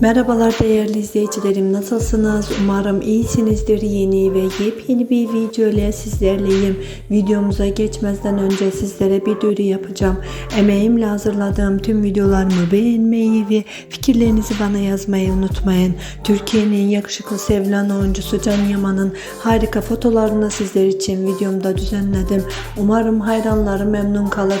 Merhabalar değerli izleyicilerim nasılsınız? Umarım iyisinizdir. Yeni ve yepyeni bir video ile sizlerleyim. Videomuza geçmeden önce sizlere bir duyuru yapacağım. Emeğimle hazırladığım tüm videolarımı beğenmeyi ve fikirlerinizi bana yazmayı unutmayın. Türkiye'nin yakışıklı sevilen oyuncusu Can Yaman'ın harika fotolarını sizler için videomda düzenledim. Umarım hayranları memnun kalır.